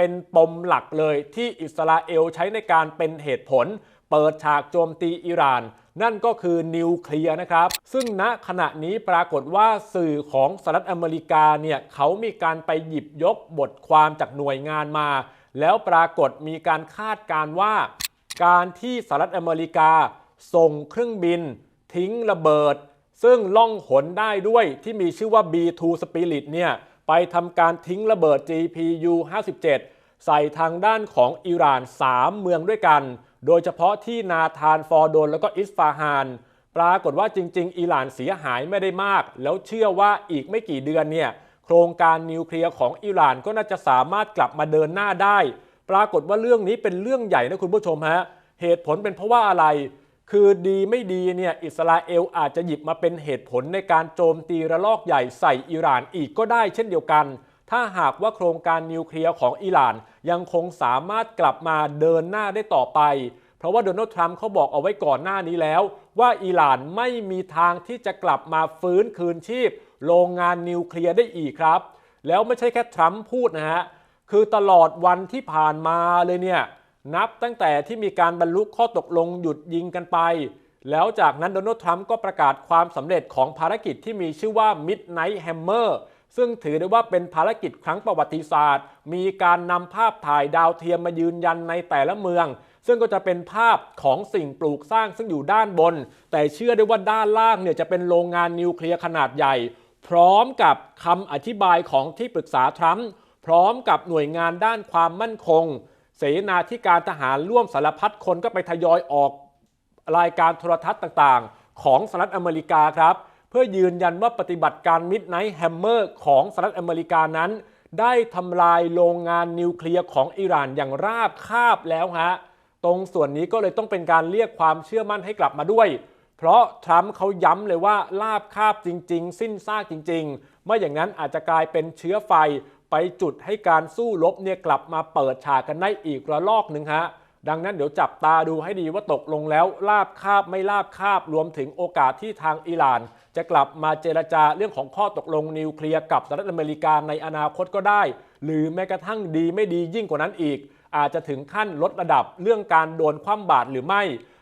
เป็นปมหลักเลยที่อิสราเอลใช้ในการเป็นเหตุผล เปิดฉากโจมตีอิหร่าน นั่นก็คือนิวเคลียร์นะครับ ซึ่งณขณะนี้ปรากฏว่าสื่อของสหรัฐอเมริกาเนี่ยเขามีการไปหยิบยกบทความจากหน่วยงานมา แล้วปรากฏมีการคาดการณ์ว่า การที่สหรัฐอเมริกา ส่งเครื่องบิน ทิ้งระเบิด ซึ่งล่องหนได้ด้วยที่มีชื่อว่า B2 Spirit เนี่ย ไปทำการทิ้งระเบิด GPU 57 ใส่ทางด้านของอิหร่าน 3 เมืองด้วยกัน โดยเฉพาะที่นาธานฟอร์โดน แล้วก็อิสฟาฮาน ปรากฏว่าจริง ๆ อิหร่านเสียหายไม่ได้มาก แล้วเชื่อว่าอีกไม่กี่เดือนเนี่ยโครงการนิวเคลียร์ของอิหร่านก็น่าจะสามารถกลับมาเดินหน้าได้ ปรากฏว่าเรื่องนี้เป็นเรื่องใหญ่นะคุณผู้ชมฮะเหตุผลเป็นเพราะว่าอะไร คือดีไม่ดีเนี่ยอิสราเอลอาจจะหยิบมาเป็นเหตุผลในการโจมตีระลอกใหญ่ใส่อิหร่านอีกก็ได้เช่นเดียวกัน ถ้าหากว่าโครงการนิวเคลียร์ของอิหร่าน ยังคงสามารถกลับมาเดินหน้าได้ต่อไป เพราะว่าโดนัลด์ทรัมป์เขาบอกเอาไว้ก่อนหน้านี้แล้ว ว่าอิหร่านไม่มีทางที่จะกลับมาฟื้นคืนชีพ โรงงานนิวเคลียร์ได้อีกครับ แล้วไม่ใช่แค่ทรัมป์พูดนะฮะคือตลอดวันที่ผ่านมาเลยเนี่ย นับตั้งแต่ที่มีการบรรลุข้อตกลงหยุดยิงกันไป แล้วจากนั้นโดนัลด์ทรัมป์ก็ประกาศความสำเร็จของภารกิจที่มีชื่อว่า Midnight Hammer ซึ่งถือได้ว่าเป็นภารกิจครั้งประวัติศาสตร์ มีการนำภาพถ่ายดาวเทียมมายืนยันในแต่ละเมือง ซึ่งก็จะเป็นภาพของสิ่งปลูกสร้างซึ่งอยู่ด้านบน แต่เชื่อได้ว่าด้านล่างเนี่ยจะเป็นโรงงานนิวเคลียร์ขนาดใหญ่ พร้อมกับคำอธิบายของที่ปรึกษาทรัมป์พร้อมกับหน่วยงานด้านความมั่นคง เสนาธิการทหารร่วมสารพัดคนก็ไปทยอยออกรายการโทรทัศน์ต่างๆ ของสหรัฐอเมริกาครับ เพื่อยืนยันว่าปฏิบัติการ Midnight Hammer ของสหรัฐอเมริกานั้น ได้ทำลายโรงงานนิวเคลียร์ของอิหร่านอย่างราบคาบแล้วฮะตรงส่วนนี้ก็เลยต้องเป็นการเรียกความเชื่อมั่นให้กลับมาด้วย เพราะทรัมป์เขาย้ำเลยว่าลาบคาบจริง ๆ สิ้นซากจริง ๆ ไม่อย่างนั้นอาจจะกลายเป็นเชื้อไฟ ไปจุดให้การสู้รบเนี่ยกลับมาเปิดฉากกันได้อีกระลอกหนึ่งฮะดังนั้นเดี๋ยวจับตาดูให้ดีว่าตกลงแล้วลาบคาบไม่ลาบคาบรวมถึงโอกาสที่ทางอิหร่าน จะกลับมาเจรจาเรื่องของข้อตกลงนิวเคลียร์กับสหรัฐอเมริกาในอนาคตก็ได้ หรือแม้กระทั่งดีไม่ดียิ่งกว่านั้นอีก อาจจะถึงขั้นลดระดับเรื่องการโดนคว่ำบาตรหรือไม่